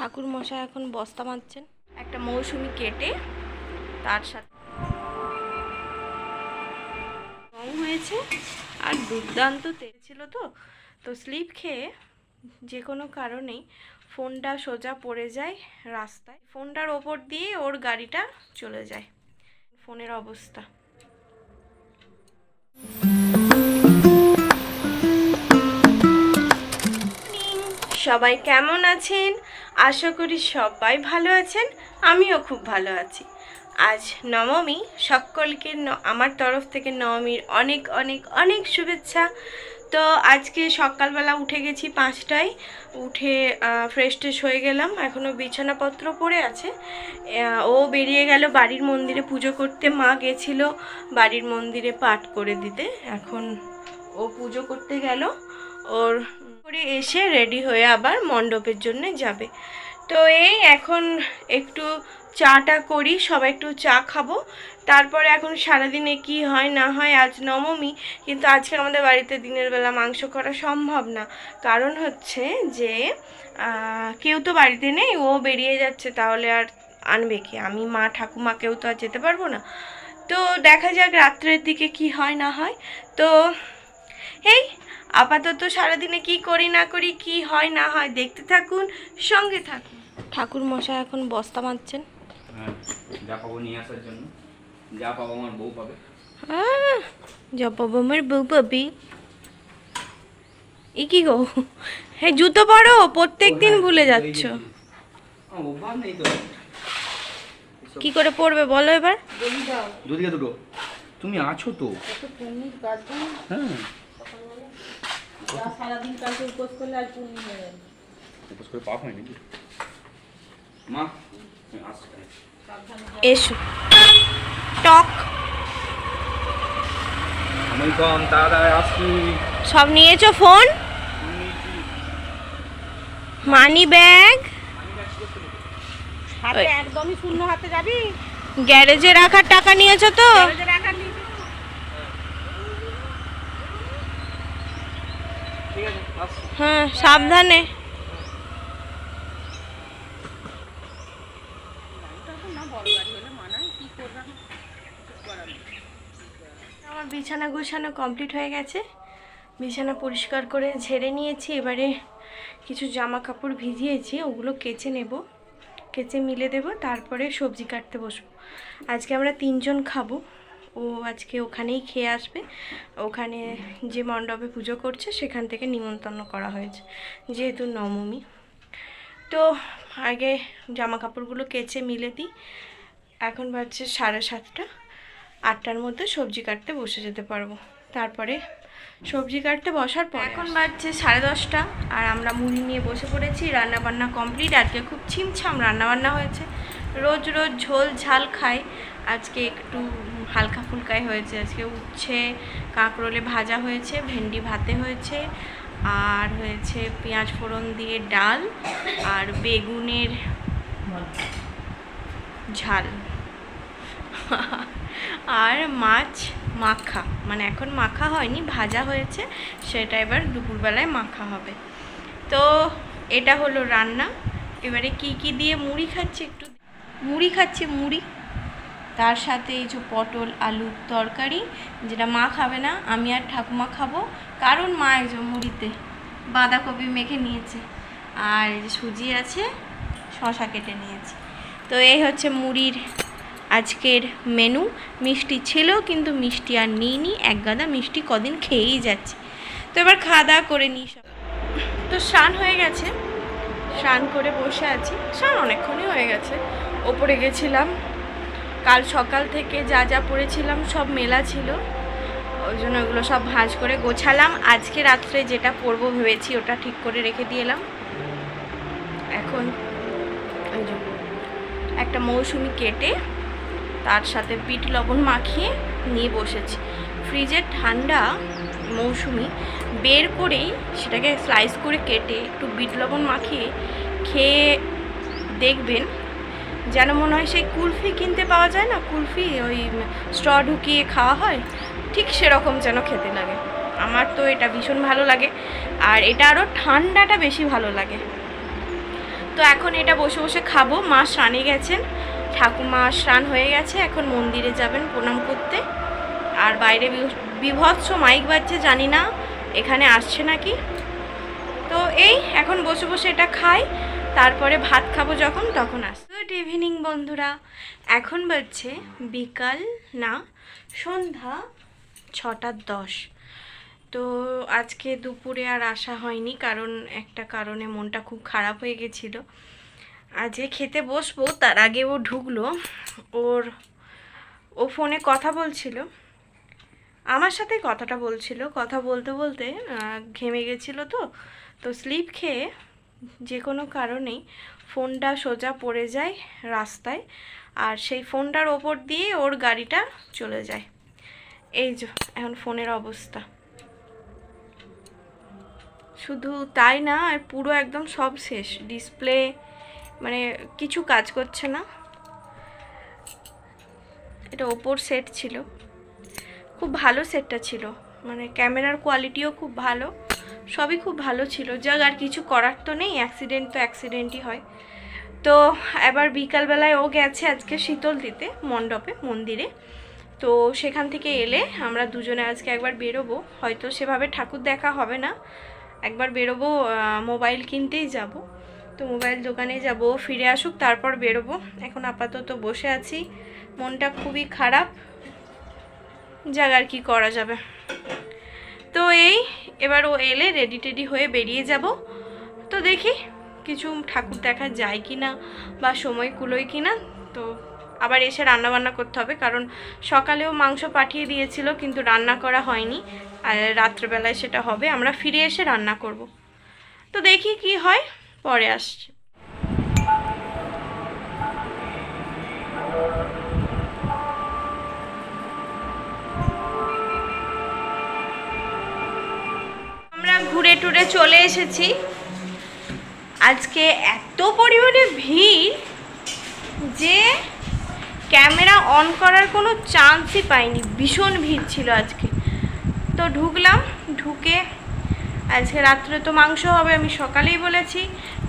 ঠাকুর মশাই এখন বস্তা বাঁধছেন। একটা মৌসুমি কেটে তার সাথে রং হয়েছে আর দুর্দান্ত তেল ছিল তো। তো স্লিপ খেয়ে যে কোনো কারণেই ফোনটা সোজা পড়ে যায় রাস্তায়। ফোনটার ওপর দিয়ে ওর গাড়িটা চলে যায়। ফোনের অবস্থা। সবাই কেমন আছেন? আশা করি সবাই ভালো আছেন, আমিও খুব ভালো আছি। আজ নবমী, সকলকে আমার তরফ থেকে নবমীর অনেক অনেক অনেক শুভেচ্ছা। তো আজকে সকালবেলা উঠে গেছি পাঁচটায়, উঠে ফ্রেশ ট্রেশ হয়ে গেলাম এখনও বিছানাপত্র পড়ে আছে। ও বেরিয়ে গেল বাড়ির মন্দিরে পুজো করতে, মা গেছিল বাড়ির মন্দিরে পাঠ করে দিতে, এখন ও পুজো করতে গেল। ওর করে এসে রেডি হয়ে আবার মণ্ডপের জন্য যাবে। তো এই এখন একটু চাটা করি, সবাই একটু চা খাব। তারপরে এখন সারাদিনে কি হয় না হয় আজ নবমী, কিন্তু আজকে আমাদের বাড়িতে দিনের বেলা মাংস করা সম্ভব না। কারণ হচ্ছে যে কেউ তো বাড়িতে নেই, ও বেরিয়ে যাচ্ছে, তাহলে আর আনবে কি? আমি মা ঠাকুমা কেউ তো আর যেতে পারব না। তো দেখা যাক রাত্রের দিকে কি হয় না হয়। তো এই আপাতত সারাদিনে কি করি না করি কি হয় না হয় দেখতে থাকুন সঙ্গে থাকুন। ঠাকুর মশাই এখন বস্তা বাঁধছেন হ্যাঁ যা পাবো নিয়ে আসার জন্য। যা পাবো আমার বউ পাবে। বউ পাবি। ই কি গো? হ্যাঁ জুতো পরো প্রত্যেক দিন ভুলে যাচ্ছ। কি করে পড়বে বলো এবার? দুদিকে দুটো। তুমি আছো তো। হ্যাঁ। উপোস করে পাপ হয় নাকি? মা এসো। টক। আমি কম তাড়াতাড়ি আসছি। সব নিয়েছো ফোন? Money bag? হাতে একদমই শূন্য হাতে যাবি? গ্যারেজে রাখার টাকা নিয়েছো তো? রাখার নিচে ঠিক আছে আসছি হ্যাঁ সাবধানে। আমার বিছানা গোছানো কমপ্লিট হয়ে গেছে। বিছানা পরিষ্কার করে ঝেড়ে নিয়েছি, এবারে কিছু জামা কাপড় ভিজিয়েছি, ওগুলো কেচে নেব। কেচে মিলে দেব, তারপরে সবজি কাটতে বসবো। আজকে আমরা তিনজন খাব। ও আজকে ওখানেই খেয়ে আসবে। ওখানে যে মণ্ডপে পুজো করছে, সেখান থেকে নিমন্ত্রণ করা হয়েছে, যেহেতু নবমী। তো আগে জামা কাপড়গুলো কেচে মিলে দিই। এখন বাজছে সাড়ে সাতটা। আটটার মধ্যে সবজি কাটতে বসে যেতে পারব। তারপরে সবজি কাটতে বসার পর এখন বাজছে সাড়ে দশটা আর আমরা মুড়ি নিয়ে বসে পড়েছি। রান্না বান্না কমপ্লিট। আজকে খুব ছিমছাম রান্নাবান্না হয়েছে। রোজ রোজ ঝোল ঝাল খাই। আজকে একটু হালকা ফুলকাই হয়েছে। আজকে উচ্ছে, কাঁকরোলে ভাজা হয়েছে, ভেন্ডি ভাতে হয়েছে, আর হয়েছে পেঁয়াজ ফোড়ন দিয়ে ডাল আর বেগুনের ঝাল। আর মাছ মাখা। মানে এখন মাখা হয়নি, ভাজা হয়েছে। সেটা এবার দুপুরবেলায় মাখা হবে। তো এটা হলো রান্না। এবারে কি কি দিয়ে মুড়ি খাচ্ছি একটু মুড়ি খাচ্ছি, মুড়ি। তার সাথে এই যে পটল, আলুর তরকারি, যেটা মা খাবে না, আমি আর ঠাকুমা খাব। কারণ মা একজন মুড়িতে বাঁধাকপি মেখে নিয়েছে, আর সুজি আছে, শশা কেটে নিয়েছে। তো এই হচ্ছে মুড়ির আজকের মেনু মিষ্টি ছিল কিন্তু মিষ্টি আর নিইনি, এক গাদা মিষ্টি কদিন খেয়েই যাচ্ছে। তো এবার খাওয়া দাওয়া করে নিই সব। তো স্নান হয়ে গেছে। স্নান করে বসে আছি। স্নান অনেকক্ষণই হয়ে গেছে। ওপরে গেছিলাম। কাল সকাল থেকে যা যা পড়েছিলাম সব মেলা ছিল। ওই জন্য ওগুলো সব ভাঁজ করে গোছালাম। আজকে রাত্রে যেটা পরবো ভেবেছি ওটা ঠিক করে রেখে দিয়ে এলাম এখন একটা মৌসুমি কেটে তার সাথে বিট লবণ মাখিয়ে নিয়ে বসেছি। ফ্রিজের ঠান্ডা মৌসুমি বের করেই সেটাকে স্লাইস করে কেটে একটু বিট লবণ মাখিয়ে খেয়ে দেখবেন যেন মনে হয় সেই কুলফি কিনতে পাওয়া যায় না? কুলফি ওই স্ট্র ঢুকিয়ে খাওয়া হয়? ঠিক সেরকম যেন খেতে লাগে। আমার তো এটা ভীষণ ভালো লাগে। আর এটা আরও ঠান্ডাটা বেশি ভালো লাগে। তো এখন এটা বসে বসে খাব। মা স্নানে গেছেন। ঠাকুমা স্নান হয়ে গেছে। এখন মন্দিরে যাবেন প্রণাম করতে। আর বাইরে বিভৎস মাইক বাজছে, জানি না এখানে আসছে নাকি। তো এই, এখন বসে বসে এটা খাই। তারপরে ভাত খাব যখন, তখন আস গুড ইভিনিং, বন্ধুরা। এখন বাজছে বিকাল, না, সন্ধ্যা ছটা দশ। তো আজকে দুপুরে আর আসা হয়নি, কারণ একটা কারণে মনটা খুব খারাপ হয়ে গেছিল। আজকে খেতে বসবো, তার আগে ও ঢুকলো। ওর, ও ফোনে কথা বলছিল। আমার সাথে কথাটা বলছিল, কথা বলতে বলতে ঘেমে গেছিল তো তো স্লিপ খেয়ে যে কোনো কারণেই ফোনটা সোজা পড়ে যায় রাস্তায় আর সেই ফোনটার ওপর দিয়ে ওর গাড়িটা চলে যায়। এই যে, এখন ফোনের অবস্থা। শুধু তাই না, আর পুরো একদম সব শেষ। ডিসপ্লে মানে কিছু কাজ করছে না। এটা ওপর সেট ছিল। খুব ভালো সেটটা ছিল। মানে ক্যামেরার কোয়ালিটিও খুব ভালো। সবই খুব ভালো ছিল। যাক, আর কিছু করার তো নেই অ্যাক্সিডেন্ট তো অ্যাক্সিডেন্টই হয়। তো এবার বিকালবেলায় ও গেছে আজকে শীতল দিতে, মণ্ডপে, মন্দিরে। তো সেখান থেকে এলে আমরা দুজনে আজকে একবার বেরোবো। হয়তো সেভাবে ঠাকুর দেখা হবে না। একবার বেরোবো মোবাইল কিনতেই যাব। তো মোবাইল দোকানে যাব, ফিরে আসুক, তারপর বেরোবো। এখন আপাতত বসে আছি। মনটা খুবই খারাপ। যাক, আর কি করা যাবে। তো এই, এবার ও এলে রেডি টেডি হয়ে বেরিয়ে যাব। তো দেখি কিছু ঠাকুর দেখা যায় কি না বা সময় কুলোয় কি না তো আবার এসে রান্না বান্না করতে হবে কারণ সকালেও মাংস পাঠিয়ে দিয়েছিল কিন্তু রান্না করা হয়নি। আর রাত্রেবেলায় সেটা হবে, আমরা ফিরে এসে রান্না করব। তো দেখি কি হয়, পরে আসছে। টুরে চলে এসেছি। আজকে এত পরিমাণে ভিড় যে ক্যামেরা অন করার কোনো চান্সই পাইনি। ভীষণ ভিড় ছিল আজকে। তো ঢুকলাম, ঢুকে আজকে রাত্রে তো মাংস হবে, আমি সকালেই বলেছি।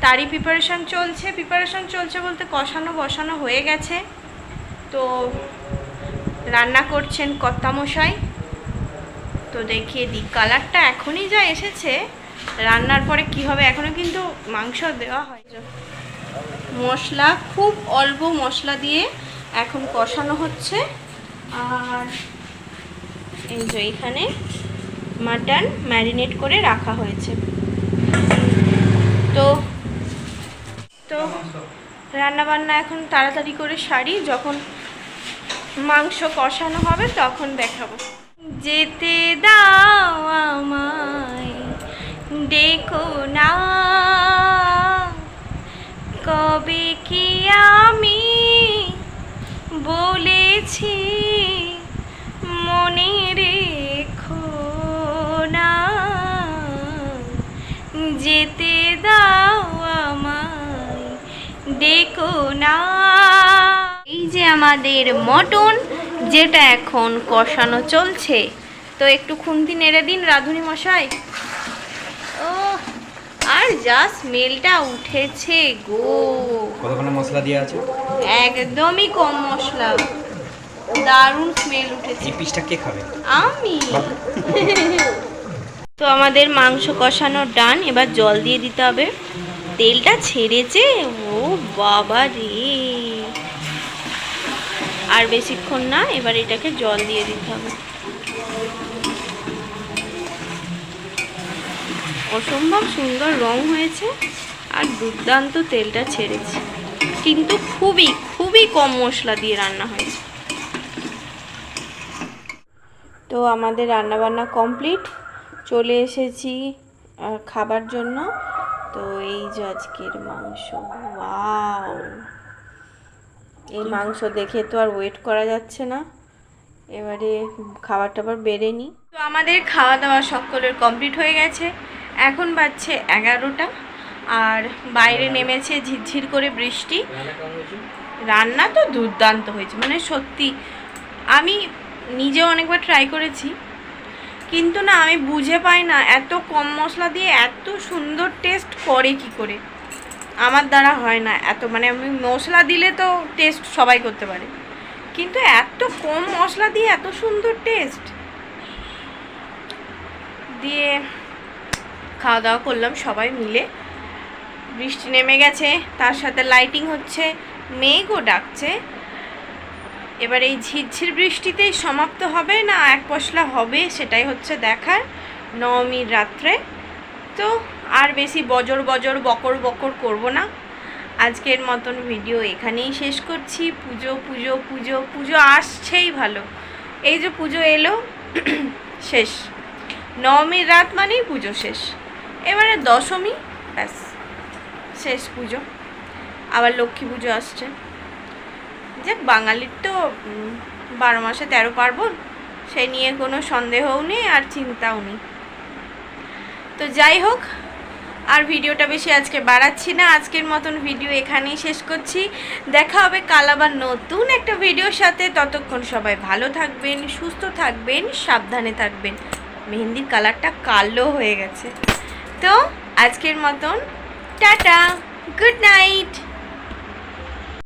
তারই প্রিপারেশান চলছে। প্রিপারেশান চলছে বলতে কষানো বসানো হয়ে গেছে। তো রান্না করছেন কর্তামশাই। তো দেখিয়ে দিই কালারটা এখনই যা এসেছে রান্নার পরে কি হবে? এখনও কিন্তু মাংস দেওয়া হয়। মশলা, খুব অল্প মশলা দিয়ে এখন কষানো হচ্ছে। আর এই যে এখানে মাটন ম্যারিনেট করে রাখা হয়েছে। তো তো রান্না বান্না এখন তাড়াতাড়ি করে সারি। যখন মাংস কষানো হবে তখন দেখাবো। যেতে দাও আমায়। ডেকো না। কবে কি আমি বলেছি মনে রেখো না? যেতে দাও আমায়, ডেকো না। এই যে আমাদের মটন, যেটা এখন কষানো চলছে। তো একটু খুন্তি নেড়ে দিন রাঁধুনি মশাই। আর যা স্মেলটা উঠেছে গো। কতক্ষণ মশলা দিয়ে আছে? একদমই কম মশলা। দারুণ স্মেল উঠেছে। এই পিসটা কে খাবে? আমি। তো আমাদের মাংস কষানো ডান এবার জল দিয়ে দিতে হবে। তেলটা ছেড়েছে ও বাবা রে। আর বেশিক্ষণ না এবার এটাকে জল দিয়ে দিতে হবে। অসম্ভব সুন্দর রং হয়েছে আর দুর্দান্ত তেলটা ছেড়েছে। কিন্তু খুবই খুবই কম মশলা দিয়ে রান্না হয়েছে। তো আমাদের রান্নাবান্না কমপ্লিট। চলে এসেছি খাবার জন্য। তো এই যে আজকের মাংস, ওয়াও! এই মাংস দেখে তো আর ওয়েট করা যাচ্ছে না। এবারে খাবার টাবার বেড়ে নিই তো আমাদের খাওয়া দাওয়া সকলের কমপ্লিট হয়ে গেছে। এখন বাজছে এগারোটা আর বাইরে নেমেছে ঝিরঝির করে বৃষ্টি। রান্না তো দুর্দান্ত হয়েছে মানে সত্যি। আমি নিজেও অনেকবার ট্রাই করেছি কিন্তু না আমি বুঝে পাই না এত কম মশলা দিয়ে এত সুন্দর টেস্ট করে কি করে। আমার দ্বারা হয় না এত মানে আমি মশলা দিলে তো টেস্ট সবাই করতে পারে কিন্তু এত কম মশলা দিয়ে এত সুন্দর টেস্ট দিয়ে খাওয়া দাওয়া করলাম সবাই মিলে। বৃষ্টি নেমে গেছে, তার সাথে লাইটিং হচ্ছে, মেঘও ডাকছে। এবার এই ঝিরঝির বৃষ্টিতেই সমাপ্ত হবে না, এক পশলা হবে সেটাই হচ্ছে দেখার নবমীর রাত্রে। তো আর বেশি বজর বজর বকর বকর করব না। আজকের মতন ভিডিও এখানেই শেষ করছি। পুজো পুজো পুজো পুজো আসছেই ভালো। এই যে পুজো এলো, শেষ। নবমীর রাত মানেই পুজো শেষ। এবারে দশমী, ব্যাস, শেষ পুজো। আবার লক্ষ্মী পুজো আসছে। যাক, বাঙালির তো বারো মাসে তেরো পার্বণ সেই নিয়ে কোনো সন্দেহও নেই আর চিন্তাও নেই। তো যাই হোক, আর ভিডিওটা বেশি আজকে বাড়াচ্ছি না। আজকের মতন ভিডিও এখানেই শেষ করছি। দেখা হবে কাল আবার নতুন একটা ভিডিওর সাথে। ততক্ষণ সবাই ভালো থাকবেন, সুস্থ থাকবেন, সাবধানে থাকবেন। মেহেন্দির কালারটা কালো হয়ে গেছে। তো আজকের মতন টাটা গুড নাইট